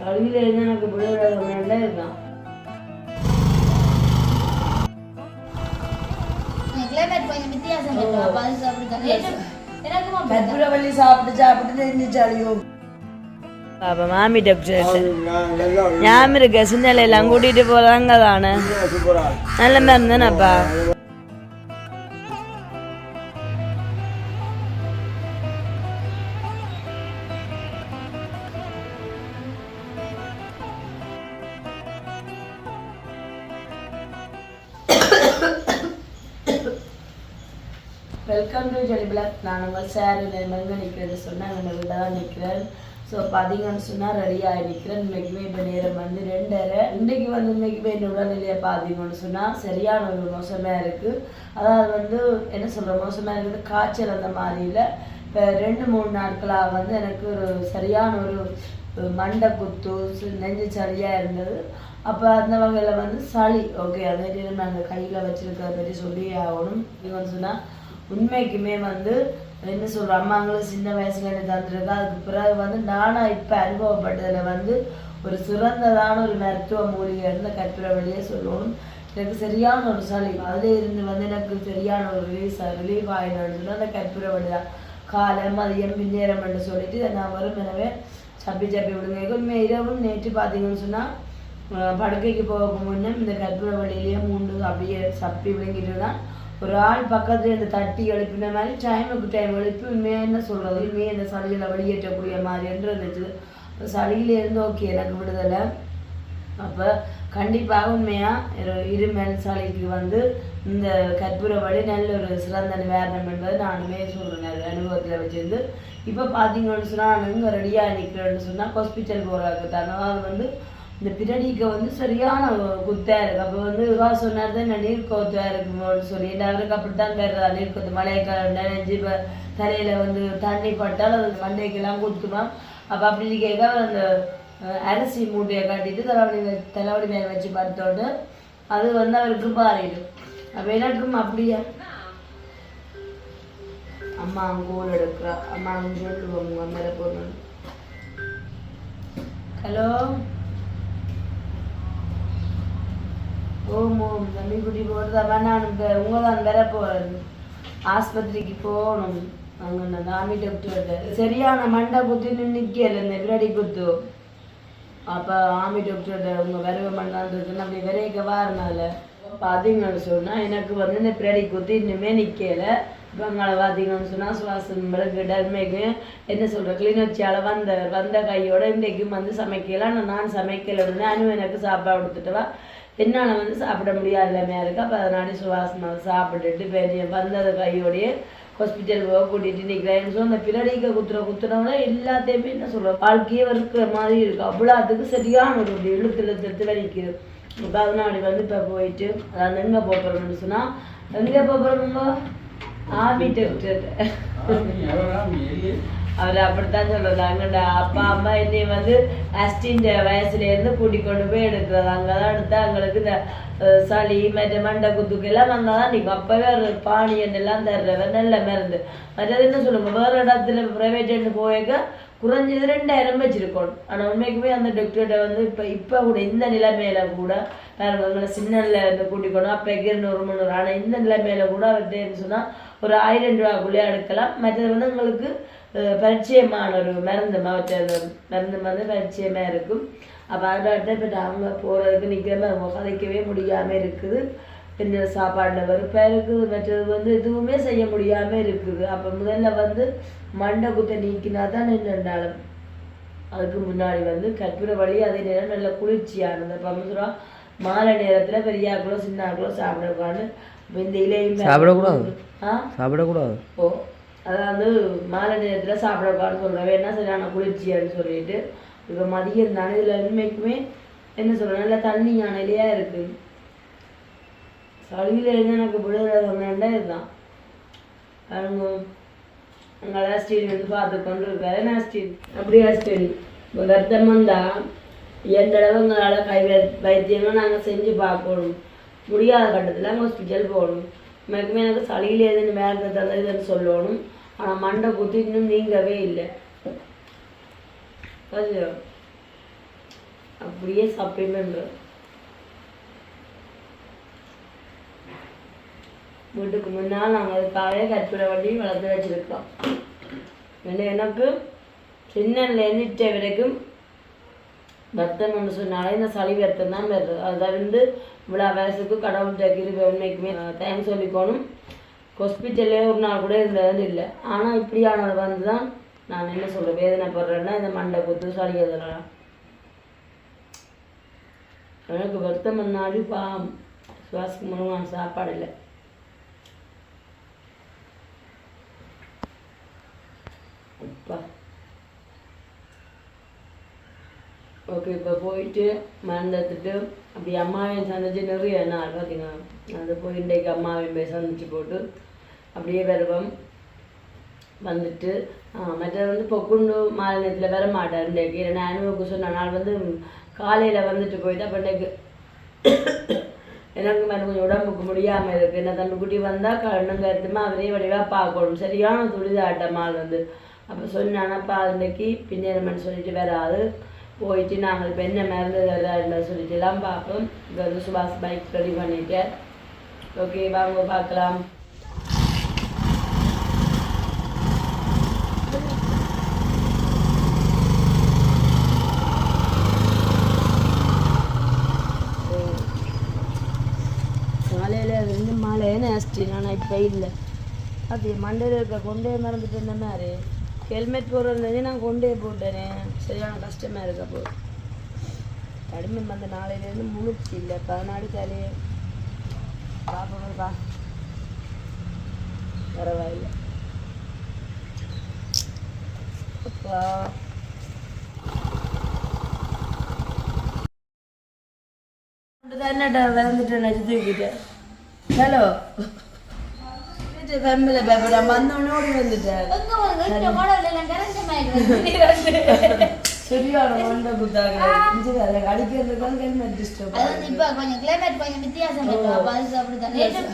சளியில் இருந்து எனக்கு விடுதலை இருக்கான் கிளைமேட் கொஞ்சம் வித்தியாசம் இருக்கு. அப்ப அது சாப்பிடுதான் எனக்கும் அப்படிதான். கற்பூரவள்ளி சாப்பிட்டு சாப்பிட்டு தெரிஞ்சிச்சு அழியும் அப்போ மாமி டாக்டர் ஞாபகம் இருக்க? சின்னல எல்லாம் கூட்டிட்டு போறாங்க தானே? நல்ல மாதிரி வெல்கம் டு ஜெலிபிளாக் நான் உங்கள் சார் எங்கே நிற்கிறது சொன்னால் நம்ம வீட்டில் தான் நிற்கிறேன் ஸோ பார்த்தீங்கன்னு சொன்னால் ரெடியாக நிற்கிறேன் இன்னைக்குமே இப்போ நேரம் வந்து ரெண்டரை. இன்றைக்கு வந்து இன்னைக்குமே என்னோட உடல்நிலையை பார்த்தீங்கன்னு சொன்னால் சரியான ஒரு மோசமாக இருக்குது அதாவது வந்து என்ன சொல்கிற மோசமாக இருக்குது காய்ச்சல் அந்த மாதிரி இல்லை. இப்போ ரெண்டு மூணு நாட்களாக வந்து எனக்கு ஒரு சரியான ஒரு மண்டை குத்து நெஞ்சு சளியாக இருந்தது. அப்போ அந்த வகையில் வந்து சளி. ஓகே அதே நம்ம நாங்கள் கையில் வச்சுருக்கிறத பற்றி சொல்லி ஆகணும். இது சொன்னால் உண்மைக்குமே வந்து என்ன சொல்ற அம்மாங்களும் சின்ன வயசுல எனக்கு தந்துருக்கா அதுக்கு பிறகு வந்து நானாக இப்ப அனுபவப்பட்டதுல வந்து ஒரு சிறந்ததான ஒரு மருத்துவ மூலிகை இருந்த கற்பூர வழியே சொல்லணும். எனக்கு சரியான ஒரு சளி அதுல இருந்து வந்து எனக்கு சரியான ஒரு ரிலீஸ் ரிலீஃப் ஆயிடும்னு அந்த கற்பூர வழி தான் காலை மதியம் என்று சொல்லிட்டு இதை நான் வரும் எனவே சப்பி சப்பி விடுங்க. உண்மை இரவும் நேற்று பார்த்தீங்கன்னு சொன்னா படுக்கைக்கு போக முன்னே இந்த கற்பூர வழியிலேயே மூண்டு அப்படியே சப்பி விழுங்கிட்டு தான் ஒரு ஆள் பக்கத்துல இந்த தட்டி எழுப்பின மாதிரி டைமுக்கு டைம் எழுப்பி உண்மையாக என்ன சொல்றது? உண்மையாக இந்த சளியில வெளியேற்றக்கூடிய மாதிரி என்று இருந்துச்சு. சளியில இருந்து ஓகே எனக்கு விடுதலை. அப்போ கண்டிப்பாக உண்மையாக இரு- இருமல் சளிக்கு வந்து இந்த கற்பூர வழி நல்ல ஒரு சிறந்த நிவாரணம் என்பது நானுமே சொல்கிறேன் அனுபவத்தில் வச்சிருந்து. இப்போ பார்த்தீங்கன்னு சொன்னால் நான் ரெடியாக நிற்கிறேன்னு சொன்னால் ஹாஸ்பிட்டல் போகிறாங்க தானே அது வந்து இந்த பிரடிக்க வந்து சரியான குத்தா இருக்கு. அப்போ வந்து இவா சொன்னார் தான் நான் நீர் கோத்தா இருக்குமோன்னு சொல்லி. ஏன்னா அவருக்கு அப்படித்தான் கருதா நீர் கோத்து மழைக்காலம் நினைஞ்சு இப்போ தலையில வந்து தண்ணி பட்டால் அது மண்டைக்கெல்லாம் குத்துமா. அப்போ அப்படி கேட்க அந்த அரிசி மூட்டையை கட்டிட்டு தலைவலி தலைவலி மேலே வச்சு படுத்தோன்னு அது வந்து அவருக்கு மாறிடும் அப்போ எனக்கும் அப்படியா? அம்மா கோல் எடுக்கிறா. அம்மா அங்கே சொல்லுவாங்க மேலே போகணும் ஹலோ? ஓம் ஓம் தம்பி குட்டி போடுதாம்மா நான் இப்போ உங்க தான் வேற போகிறேன் ஆஸ்பத்திரிக்கு போகணும். அங்கே நான் ஆமி டாக்டர் சரியான மண்டை குத்தி நிற்கல இந்த விரடி குத்து. அப்போ ஆமி டாக்டர் உங்க வரவே மண்டான் இருக்குன்னு அப்படி விரைக்க வாரினால. பார்த்தீங்கன்னு சொன்னால் எனக்கு வந்து இந்த பிராடி குத்தி இன்னுமே நிற்கல இப்போ அங்கே பார்த்தீங்கன்னு சொன்னால் சுவாசம் விளக்கிட்ட உண்மைக்கு என்ன சொல்கிற கிளிநொச்சியால் வந்த வந்த கையோட இன்றைக்கும் வந்து சமைக்கலாம் நான் நான் சமைக்கல. உடனே அனு எனக்கு சாப்பாடு கொடுத்துட்டுவா என்னால் வந்து சாப்பிட முடியாத இல்லாமையாக இருக்கா? அப்போ அதனாடி சுவாசமாக சாப்பிட்டுட்டு பெரிய வந்தது கையோடையே ஹாஸ்பிட்டல் போக கூட்டிகிட்டு நிற்கிறேன் ஸோ அந்த பிறடிக்க குத்துற குத்துறவங்க எல்லாத்தையுமே என்ன சொல்கிறோம் வாழ்க்கையே இருக்கிற மாதிரி இருக்கும் அவ்வளோ அதுக்கு சரியான ஒரு இழுத்து இழுத்துல நிற்கிது இப்போ வந்து இப்போ போயிட்டு அதாவது எங்கே போகிறோம்னு சொன்னால் எங்கே போகிறோம் ஆமி டாக்டர் அவர் அப்படித்தான் சொல்றது. அங்கட அப்பா அம்மா என்னை வந்து அஸ்டின் வயசுல இருந்து கூட்டி கொண்டு போய் எடுக்கிறது அங்கதான் எடுத்தா அவங்களுக்கு இந்த சளி மற்ற மண்டை குத்துக்கு எல்லாம் அங்கதான் நிற்கும் அப்பவே ஒரு பாணியன் எல்லாம் தர்றவர் நல்ல மருந்து. மற்றது என்ன சொல்லுங்க? வேற இடத்துல பிரைவேட் போயிருக்க குறைஞ்சது ரெண்டாயிரம் வச்சிருக்கணும் ஆனா உண்மைக்குமே அந்த டாக்டர்கிட்ட வந்து இப்ப இப்ப கூட இந்த நிலைமையில கூட பாருங்க உங்களை சின்னல இருந்து கூட்டிக்கணும் அப்ப இருநூறு முந்நூறு ஆனா இந்த நிலைமையில கூட அவர்கிட்ட சொன்னா ஒரு ஆயிரம் ரூபாக்குள்ளேயே எடுக்கலாம். மற்றது வந்து உங்களுக்கு பரிச்சயமான ஒரு மருந்து மற்ற மருந்து வந்து பரிச்சயமா இருக்கும் அப்போ அதோட இப்போ அவங்க போகிறதுக்கு நிற்காம அவங்க கதைக்கவே முடியாம இருக்குது என்ன சாப்பாடில் வெறுப்பாக இருக்குது மற்றது வந்து எதுவுமே செய்ய முடியாம இருக்குது அப்போ முதல்ல வந்து மண்டை குத்தை நீக்கினா தான் நின்றுண்டாலும் அதுக்கு முன்னாடி வந்து கற்பூர வழி அதே நேரம் நல்ல குளிர்ச்சியானது அப்போ சொல்கிறா மாலை நேரத்தில் பெரியாக்களோ சின்னாக்களோ சாப்பிடக்கூடாது இப்போ இந்த இலையும் சாப்பிடக்கூடாது? ஆ சாப்பிடக்கூடாது ஓ அதாவது மாலை நேரத்தில் சாப்பிடக்கூடாதுன்னு சொல்கிறேன் என்ன சரியான குளிர்ச்சியான்னு சொல்லிட்டு. இப்போ மதியம் தானே இதில் உண்மைக்குமே என்ன சொல்கிறேன் நல்லா தண்ணி யானையிலையாக இருக்குது சளியில் இருந்து எனக்கு விடுதலை சொன்னேன்டா இதுதான். அவங்க அங்கே ஸ்டீல் வந்து பார்த்து கொண்டு இருக்காரு. என்ன ஸ்டீல் அப்படியா ஸ்டீல் இப்போ வருத்தம் தான் எந்த அளவுங்களால் கை வைத்தியமாக நாங்கள் செஞ்சு பார்க்கணும். முடியாத கட்டத்தில் ஹாஸ்பிட்டல் போகணும். எனக்குமே எனக்கு சளியில் எதுன்னு வேறு தந்ததுன்னு சொல்லணும். ஆனால் மண்டை குத்தி இன்னும் நீங்கவே இல்லை. அப்படியே சாப்பிடுன்ற வீட்டுக்கு முன்னால் நாங்கள் அதுக்காகவே கற்பூர வண்டி வளர்த்து வச்சிருக்கோம் இல்லை எனக்கு சின்னலேருந்து இட்ட வரைக்கும் பத்தம்னு சொன்னாலே இந்த சளி வருத்தம் தான் வருது. அதை வந்து இவ்வளோ வயசுக்கு கடவுள்கிட்ட கிருபை உண்மைக்குமே தேங்க்ஸ் சொல்லிக்கணும். ஹாஸ்பிட்டல்லே ஒரு நாள் கூட இருந்தது இல்லை. ஆனால் இப்படியானது வந்து தான் நான் என்ன சொல்கிறேன் வேதனைப்படுறேன்னா இந்த மண்டை குத்து சளி அதெல்லாம். எனக்கு வருத்தம் முன்னாடி பா சுவாசக்கு மூலமாக சாப்பாடு இல்லை. அப்பா. ஓகே இப்போ போயிட்டு மறந்துட்டு எடுத்துட்டு அப்படி அம்மாவையும் சந்திச்சு நிறைய நாள் பார்த்தீங்கன்னா அது போய் இன்றைக்கு அம்மாவையும் போய் சந்திச்சு போட்டு அப்படியே வருவோம் வந்துட்டு மற்றது வந்து பொக்குண்டு மாலை நேரத்தில் வர மாட்டார் இன்றைக்கு ஏன்னா அனுபவக்கு சொன்ன நாள் வந்து காலையில் வந்துட்டு போயிட்டு அப்போ இன்றைக்கு எனக்கு மேலே கொஞ்சம் உடம்புக்கு முடியாமல் இருக்குது என்ன தம்பி குட்டி வந்தால் கண்ணுங்க எடுத்துமா அவரே வடிவாக பார்க்கணும். சரியான துரிதாட்டமால் வந்து. அப்போ சொன்னானப்பா இன்றைக்கு பின்னேறமன்னு சொல்லிட்டு வராது போயிட்டு நாங்கள் இப்போ என்ன மருந்து தருதா சொல்லிட்டு எல்லாம் பார்ப்போம். இப்போ வந்து சுபாஷ் பைக் ரெடி பண்ணிட்டேன். ஓகே வாங்க பார்க்கலாம் காலையில் ரெண்டு மாலை நேஸ்டி ஆனால் இப்போ இல்லை. அது மண்டையில் இருக்க கொண்டே மறந்துட்டு இருந்த மாதிரி ஹெல்மெட் போடுறது நான் கொண்டே போட்டேனே. சரியான கஷ்டமாக இருக்க போ. கடுமை வந்த நாளையிலேருந்து முழுச்சு இல்லை. பதினாடு தலையே பாப்பா பா பரவாயில்ல. அப்பா. என்னடா விளந்துட்டேன் நச்சு தூக்கிட்டேன் ஹலோ ஃபேமிலியில் பேப்பர் நான் வந்தோடனே ஓடி வந்துட்டேன் சரியான மண்டை குத்தாங்க இஞ்சி அதில் அடிக்கிறதுக்கு ஹெல்மெட் டிஸ்டர்ப் அது வந்து இப்ப கொஞ்சம் கிளைமேட் கொஞ்சம் வித்தியாசம் இருக்கு அப்ப அது அப்படிதான் நேற்று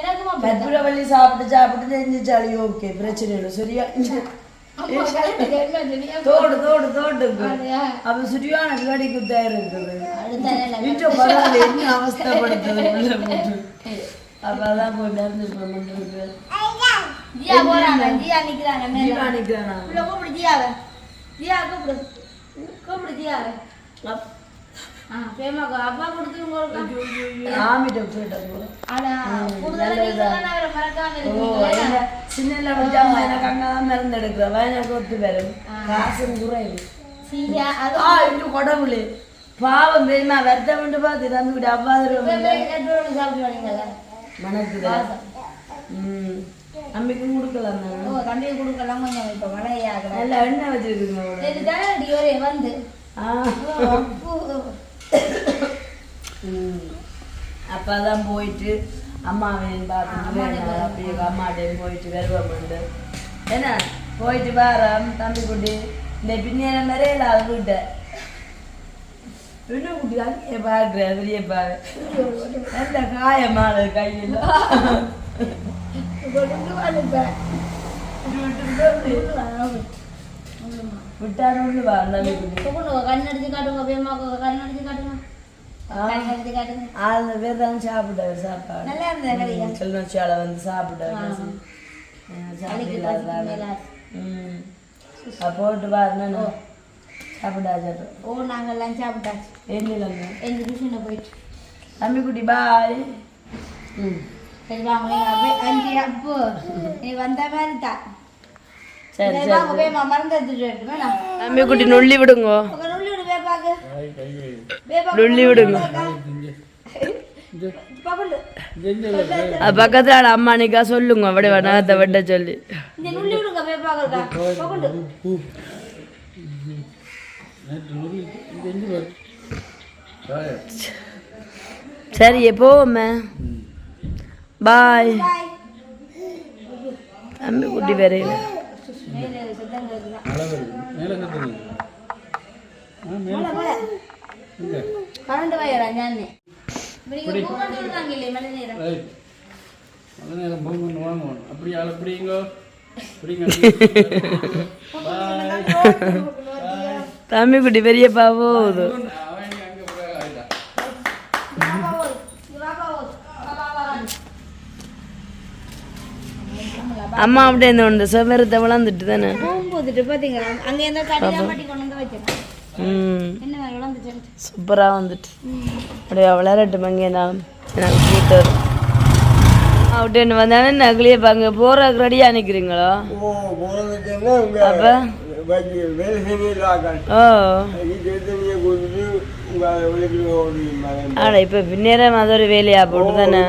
எனக்கும் கற்பூரவள்ளி சாப்பிட்டு சாப்பிட்டு நெஞ்சிச்சாலி ஓகே பிரச்சனை இல்லை சரியா தோடு தோடு தோட்டுக்கு? அப்ப சரியான கடி குத்தா இருக்குது. அடுத்த நிலை. வீட்டை பரவாயில்ல என்ன அவஸ்தைப்படுத்துது உள்ள போட்டு. அப்ப அதான் போய் மறந்துருப்பேன் மண்டலுக்கு ஜியா போறாங்க ஜியா நிக்கிறாங்க மேல. ஜீவா நிக்கிறானா? உள்ள கூப்பிடு ஜியாவை ஜியா கூப்பிடு. கூப்பிடு ஜியாவை சின்ன படிச்சாம எனக்கு அங்கே தான். மருந்து எடுக்கிறேன் எனக்கு ஒத்து வரும் காசும் குறைவு இன்னும் கடவுளே. பாவம் தெரியுமா வருத்தம் பார்த்து தந்து விட்டு அவ்வாதிரம் மனக்குதா ம். அம்மிக்கும் கொடுக்கலாம் தானே ஓ தம்பியை கொடுக்கலாம் கொஞ்சம் இப்ப மழையாகுது நல்ல எண்ணெய் வச்சிருக்குங்க வந்து. ஆ ஓ, அப்போ, ம். அப்பதான் போயிட்டு அம்மாவையும் பார்த்துட்டு அப்படியே அம்மாட்டையும் போயிட்டு வருவோம் என்ன போயிட்டு வாரம் தம்பி குட்டி. இந்த பின்னேற மாதிரியே இல்லை அது வீட்டை இன்னும் குட்டி அங்கே பார்க்குறேன் வெளியே பாரு. நல்ல காயமானது கையில். விட்டானு வா தம்பி குட்டி. கொண்டு வா, கண்ணடிச்சு காட்டுங்க பேமாக்கு கண்ணடிச்சு காட்டுங்க. கண்ணடிச்சு காட்டுங்க. ஆள் பேர் தான் சாப்பாடு. நல்லா இருந்தது கிளிநொச்சியால வந்து போட்டு சாப்பிட்டு ஓ. நாங்கெல்லாம் சாப்பிட்டாச்சு. ஏந்திலங்க எங்க டியூஷனை போயிட்டு. தம்பி குட்டி பாய். ம். சரி வாங்க. அஞ்சு அப்போ. நீ வந்த மாதிரி தான் சரி சரி மறந்து தம்பி குட்டி நுள்ளி விடுங்க. லுள்ளி விடுங்க பக்கத்துல அம்மா அன்னைக்கா சொல்லுங்க அப்படி நகத்தை வெட்ட சொல்லி சரி எப்போவுமே பாய் பாய் தம்பி குட்டி வேற தம்பி குட்டி பெரிய பாவோ அம்மா அப்படியே இந்த ஒன்று சுவரத்தை தானே? போகும்போதுட்டு பார்த்தீங்களா அங்கே இருந்தால் கடையில் மாட்டி கொண்டு வந்து வச்சிருக்கேன் சூப்பராக வந்துட்டு. அப்படியே வளரட்டும் அங்கே நான் எனக்கு பூத்து அப்படின்னு வந்தானே நகலியே பாங்க போகிறதுக்கு ரெடியாக நிற்கிறீங்களோ ஓ போனதுக்கு என்ன உங்க அப்போ? ஆடா இப்போ பின்னேரம் அது ஒரு வேலையா போட்டு தானே?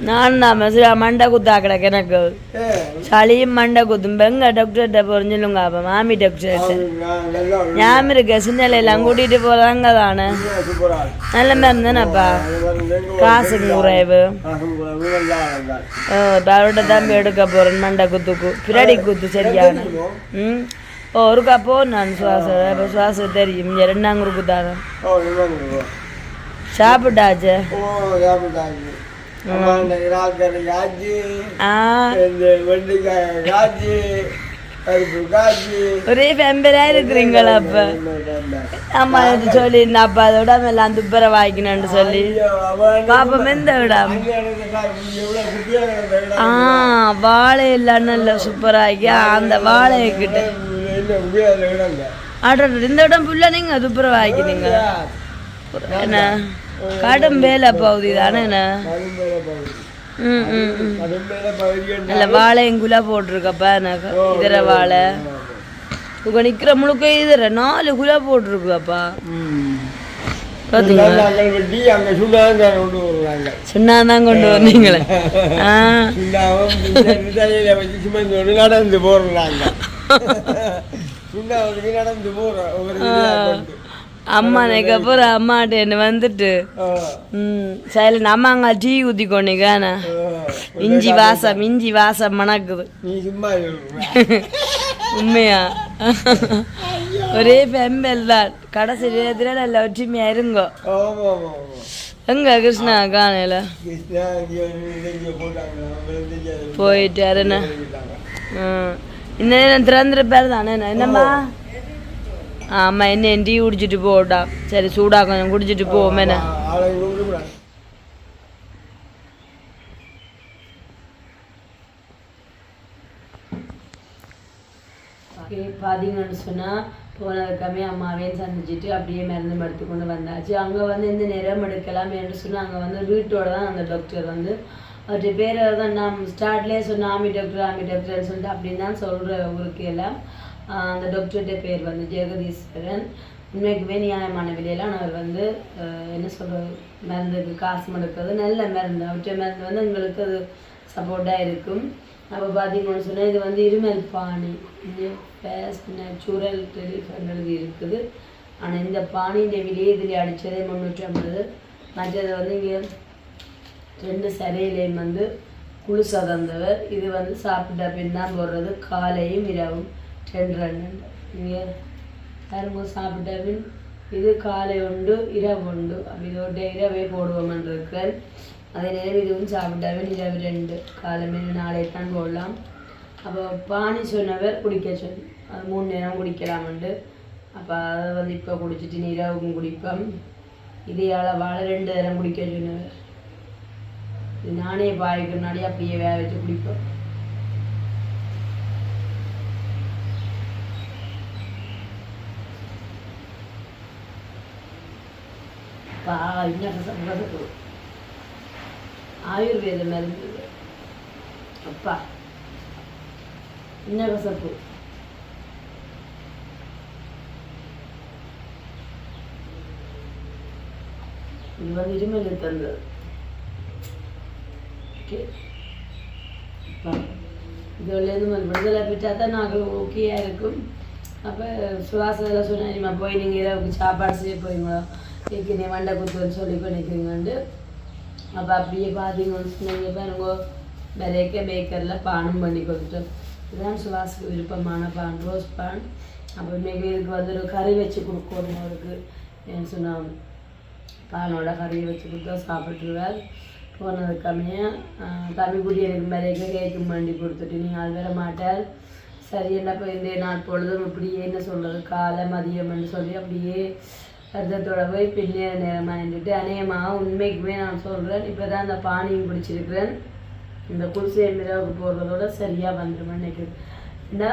அது வேலை நான் நான் மெசேஜ் மண்டை குத்தா கிடக்கு எனக்கு ஏ சளியும் மண்டை குத்தும் பெங்க டாக்டர்கிட்ட புரிஞ்சிலுங்க அப்போ மாமி டாக்டர்கிட்ட நான் நல்லா ஞாபகம் இருக்கு சின்னலையெல்லாம் கூட்டிகிட்டு போகிறாங்க தானே சூப்பரா நல்ல மாதிரி தானேப்பா காசுக்கு குறைவு அவரோட தம்பி எடுக்க போகிறேன் மண்டை குத்துக்கு பின்னாடி குத்து சரியான ம் ஓ ஒருக்கா போ நான் சுவாசம் இப்போ சுவாசம் தெரியும் இங்கே ரெண்டாங்க குருக்கு தானே ஓ நிம்மதி சாப்பிட்டாச்சே காய்ச்சி இந்த வெண்டைக்காய் காய்ச்சி காய்ச்சி. ஒரே ஃபேம்பரா இருக்கிறீங்களா அப்போ? அம்மா இது சொல்லி அப்போ அதோட எல்லாம் துப்பரை வாங்கிக்கணும்னு சொல்லி. பாப்போம் எந்த விடாம ஆ வாழை எல்லாம் நல்ல சூப்பராகி அந்த வாழைக்கிட்ட. ஆர்டர் இந்த இடம் ஃபுல்லாக நீங்கள் துப்புரவு வாங்கினீங்க என்ன? கடும் வேலை பகுதி தானே வாழையும் குலா ம் நல்ல எனக்கு இதர வாழை. உங்க நிக்கிற முழுக்க இதர நாலு குலா போட்டிருக்குப்பா பார்த்தீங்களா கொண்டு கொண்டு வந்தீங்களே. நடந்து போடுறாங்க நடந்து போறோம் அம்மா எனக்கு அப்புறம் அம்மாட்ட என்ன வந்துட்டு ஆ, ம் சைலண்ட் அம்மா அங்கே டீ ஊற்றி கொண்டிக்கானே. இஞ்சி வாசம் இஞ்சி வாசம் மணக்குது. உண்மையா? ஒரே பெம்பல் தான். கடைசி நேரத்தில் நல்ல ஒற்றுமையா இருங்கோ. எங்க கிருஷ்ணா காணையில கிருஷ்ணா இங்க வந்து இங்க போட்டாங்க. அவங்க இங்க போயிட்டு அருணா போயிட்டாங்க. ம் இந்த நேரம் திறந்துற பேர் தானே என்னம்மா? ஆமா என்ன டீ குடிச்சிட்டு போடா சரி சூடா கொஞ்சம் குடிச்சிட்டு ஆளை கூப்பிடக்கூடாது பார்த்தீங்கன்னு சொன்னால் போனதுக்காமே அம்மாவையும் சந்திச்சுட்டு அப்படியே மருந்து மடுத்து கொண்டு வந்தாச்சு அங்கே வந்து இந்த நேரம் எடுக்கலாம் என்று சொன்னால் அங்கே வந்து வீட்டோட தான் அந்த டாக்டர் வந்து அவருடைய பேரை தான் நான் ஸ்டார்ட்லேயே சொன்ன ஆமி டாக்டர் ஆமி டாக்டர்னு சொல்லிட்டு அப்படின்னு தான் சொல்கிற ஊருக்கு எல்லாம் அந்த டாக்டர்கிட்ட பேர் வந்து ஜெகதீஸ்வரன். உண்மைக்குமே நியாயமான விலையெல்லாம் அவர் வந்து என்ன சொல்கிறது மருந்துக்கு காசு மடுக்கிறது நல்ல மருந்து. அவற்றை மருந்து வந்து எங்களுக்கு அது சப்போர்ட்டாக இருக்கும். அப்போ பார்த்தீங்கன்னு சொன்னால் இது வந்து இருமல் பாணி. ஃபேஸ்ட் நேச்சுரல் ரிலீஃப்னு இருக்குது. ஆனால் இந்த பானியின் விலையை இதில் அடித்ததே முந்நூற்றி ஐம்பது. மற்றது வந்து இங்கே ரெண்டு சரையிலையும் வந்து குளிசா சதந்தவர் இது வந்து சாப்பிட்ட பின் தான் போடுறது காலையும் இரவும். ரெண்டு ரெண்டு இங்கே பாருங்க சாப்பிட்ட இது காலை உண்டு இரவு உண்டு. அப்படி இதோட இரவே போடுவோம்னு இருக்கிறேன். அதே நேரம் இதுவும் சாப்பிட்டவில் இரவு ரெண்டு. காலை மீன் நாளை தான் போடலாம். அப்போ பானி சொன்னவர் குடிக்க சொன்ன அது மூணு நேரம் குடிக்கலாம்ண்டு அப்போ அதை வந்து இப்போ குடிச்சிட்டு நீ இரவுக்கும் குடிப்போம். இது அளவால ரெண்டு நேரம் குடிக்க சொன்னவர். இது நானே பாய்க்கு முன்னாடி அப்படியே வேக வச்சு குடிப்போம். பா இன்னும் கசப்பு ஆயுர்வேத மருந்து. அப்பா இன்ன கசப்பு இது வந்து இருமல் தந்தது. ஓகே. இதுலேருந்து நம்ம விடுதலை பெற்றா தான் நாங்கள் ஓகேயாக இருக்கும். அப்போ சுவாசம் எல்லாம் சொன்னால் நீமா போய் நீங்கள் இரவுக்கு சாப்பாடு செய்ய போறீங்களோ? ஏற்கனவே மண்டை குத்துன்னு சொல்லி பண்ணிக்கிறீங்கன்ட்டு அப்போ அப்படியே பார்த்தீங்கன்னு சொன்னீங்க பாருங்க விலைக்க பேக்கரில் பானம் பண்ணி கொடுத்துட்டோம் இதுதான் சுவாசுக்கு விருப்பமான பான் ரோஸ் பான் அப்போ இன்னைக்கு இதுக்கு வந்து ஒரு கறி வச்சு கொடுக்கணும் அவருக்கு ஏன்னு சொன்னால் பானோட கறியை வச்சு கொடுத்தா சாப்பிட்டுருவார் போனது தம்பி தமிழ் எனக்கு மேலேக்கு கேக்கு மண்டி கொடுத்துட்டு நீ அது வர மாட்டார் சரி என்ன இப்போ இந்த நாள் பொழுதும் இப்படியே என்ன சொல்கிறது காலை மதியம்னு சொல்லி அப்படியே வருத்தத்தோட போய் பின்னேற நேரமாக இருந்துட்டு அநேகமாக உண்மைக்குமே நான் சொல்கிறேன் இப்போ தான் அந்த பானியும் பிடிச்சிருக்கிறேன். இந்த குடிசை மிராவுக்கு போடுறதோட சரியாக வந்துடும் நினைக்கிறேன். இந்த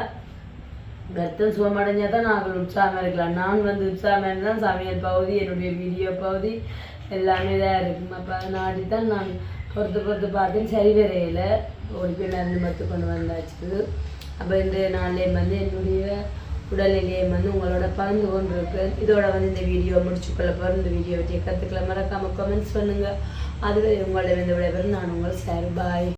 ரத்தம் சுகமடைஞ்சால் தான் நாங்கள் உற்சாகமாக இருக்கலாம். நான் வந்து உற்சாகமாக இருந்தால் சமையல் பகுதி என்னுடைய வீடியோ பகுதி எல்லாமே தான் இருக்கும். அப்போ அதனாடி தான் நான் பொறுத்து பொறுத்து பார்த்தேன். சரி வரையில் ஒரு பின்னர் இருந்து மத்து கொண்டு வந்தாச்சு. அப்போ இந்த நாள்லேயே வந்து என்னுடைய உடல்நிலையை வந்து உங்களோட பகிர்ந்து கொண்டிருக்கேன் இதோட வந்து இந்த வீடியோ முடிச்சுக்கொள்ள போகிற இந்த வீடியோ பற்றிய கற்றுக்கல மறக்காமல் கமெண்ட்ஸ் பண்ணுங்கள் அதுவே உங்களோட வந்து விடைபெறும். நான் உங்கள் சார். பாய்